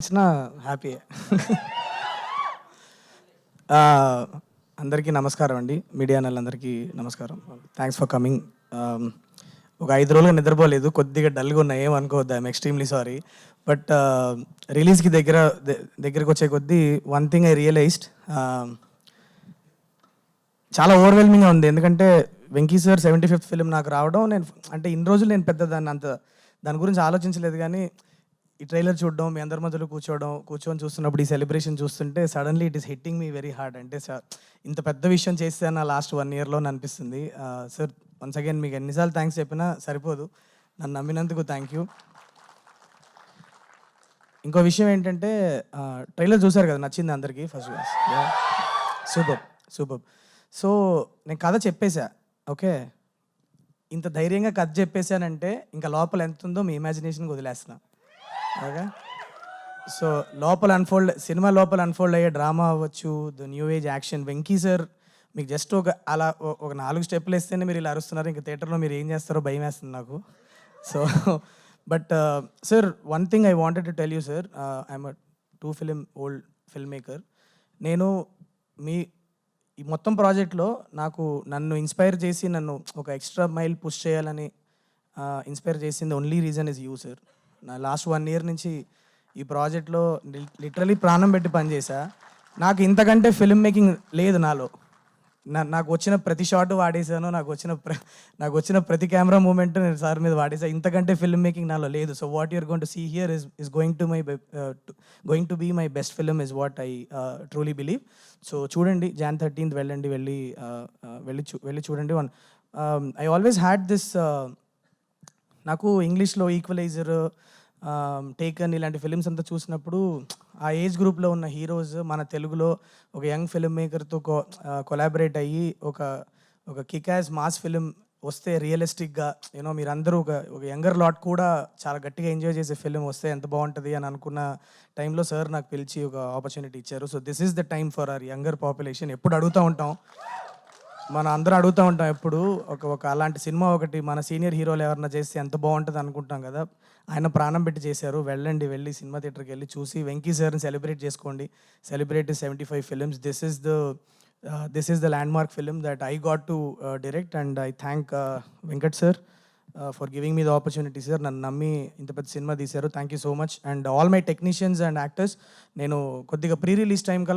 ఇచ్చిన happy uh, అందరికీ నమస్కారం అండి. మీడియా అందరికీ నమస్కారం. థ్యాంక్స్ ఫర్ కమింగ్ ఒక ఐదు రోజులుగా నిద్రపోలేదు. కొద్దిగా డల్గా ఉన్నాయి ఏమనుకోవద్దు ఐఎమ్ ఎక్స్ట్రీమ్లీ సారీ బట్ రిలీజ్కి దగ్గర దగ్గరకు దగ్గరికి వచ్చే కొద్దీ వన్ థింగ్ ఐ రియలైజ్డ్ చాలా ఓవర్వెల్మింగ్గా ఉంది. ఎందుకంటే Venky sir seventy fifth film నాకు రావడం నేను అంటే ఇన్ని రోజులు నేను పెద్ద దాన్ని అంత దాని గురించి ఆలోచించలేదు కానీ ఈ ట్రైలర్ చూడడం మీ అందరి మధ్యలో కూర్చోవడం కూర్చొని చూస్తున్నప్పుడు ఈ సెలబ్రేషన్ చూస్తుంటే suddenly it is hitting me very hard అంటే సార్ ఇంత పెద్ద విషయం చేస్తే నా లాస్ట్ వన్ ఇయర్లో అనిపిస్తుంది. సార్ వన్స్ అగైన్ మీకు ఎన్నిసార్లు థ్యాంక్స్ చెప్పినా సరిపోదు. నన్ను నమ్మినందుకు థ్యాంక్ యూ ఇంకో విషయం ఏంటంటే ట్రైలర్ చూశారు కదా నచ్చింది అందరికీ first class super super so నేను కథ చెప్పేశా ఓకే ఇంత ధైర్యంగా కథ చెప్పేశానంటే ఇంకా లోపల ఎంత ఉందో మీ ఇమాజినేషన్కి వదిలేస్తున్నా. ఓకే. సో లోపల అన్ఫోల్డ్ సినిమా లోపల అన్ఫోల్డ్ అయ్యే డ్రామా అవ్వచ్చు the new age action. Venky sir మీకు జస్ట్ ఒక అలా ఒక నాలుగు స్టెప్లు వేస్తేనే మీరు ఇలా అరుస్తున్నారు. ఇంకా థియేటర్లో మీరు ఏం చేస్తారో భయం వేస్తుంది నాకు. So but sir one thing I wanted to tell you sir I'm two film old film maker నేను మీ ఈ మొత్తం ప్రాజెక్ట్లో నాకు నన్ను ఇన్స్పైర్ చేసి నన్ను ఒక ఎక్స్ట్రా మైల్ పుష్ చేయాలని uh, ఇన్స్పైర్ చేసింది only reason is you sir నా లాస్ట్ వన్ ఇయర్ నుంచి ఈ ప్రాజెక్ట్లో లిటరలీ ప్రాణం పెట్టి పనిచేసా నాకు ఇంతకంటే ఫిల్మ్ మేకింగ్ లేదు నాలో. నా నాకు వచ్చిన ప్రతి షాట్ వాడేసాను నాకు వచ్చిన ప్ర నాకు వచ్చిన ప్రతి కెమెరా మూమెంట్ నేను సార్ మీద వాడేసా ఇంతకంటే ఫిల్మ్ మేకింగ్ నాలో లేదు. So what you're going to see here is is going to my going to be my best film is what I truly believe so చూడండి జాన్ థర్టీన్త్ వెళ్ళండి వెళ్ళి uh, uh, వెళ్ళి చూ వెళ్ళి చూడండి. One I always had this నాకు ఇంగ్లీష్లో equaliser taken ఇలాంటి ఫిలిమ్స్ అంతా చూసినప్పుడు ఆ ఏజ్ గ్రూప్లో ఉన్న హీరోస్ మన తెలుగులో ఒక యంగ్ ఫిల్మ్ మేకర్తో కొలాబరేట్ అయ్యి ఒక ఒక కికాస్ మాస్ ఫిలిం వస్తే రియలిస్టిక్గా యూనో మీరందరూ ఒక ఒక యంగర్ లాట్ కూడా చాలా గట్టిగా ఎంజాయ్ చేసే ఫిలిం వస్తే ఎంత బాగుంటుంది అని అనుకున్న టైంలో సార్ నాకు పిలిచి ఒక ఆపర్చునిటీ ఇచ్చారు. So this is the time for our younger population ఎప్పుడు అడుగుతూ ఉంటాం. మనం అందరం అడుగుతూ ఉంటాం ఎప్పుడు ఒక ఒక అలాంటి సినిమా ఒకటి మన సీనియర్ హీరోలు ఎవరన్నా చేస్తే ఎంత బాగుంటుంది అనుకుంటాం కదా. ఆయన ప్రాణం పెట్టి చేశారు. వెళ్ళండి వెళ్ళి సినిమా థియేటర్కి వెళ్ళి చూసి వెంకీ సార్ని సెలబ్రేట్ చేసుకోండి. Celebrate seventy five films. This is the this is the landmark film that I got to direct and I thank Venkat sir for giving me the opportunity sir నన్ను నమ్మి ఇంత పెద్ద సినిమా తీశారు. Thank you so much and all my technicians and actors నేను కొద్దిగా pre release time కల్లా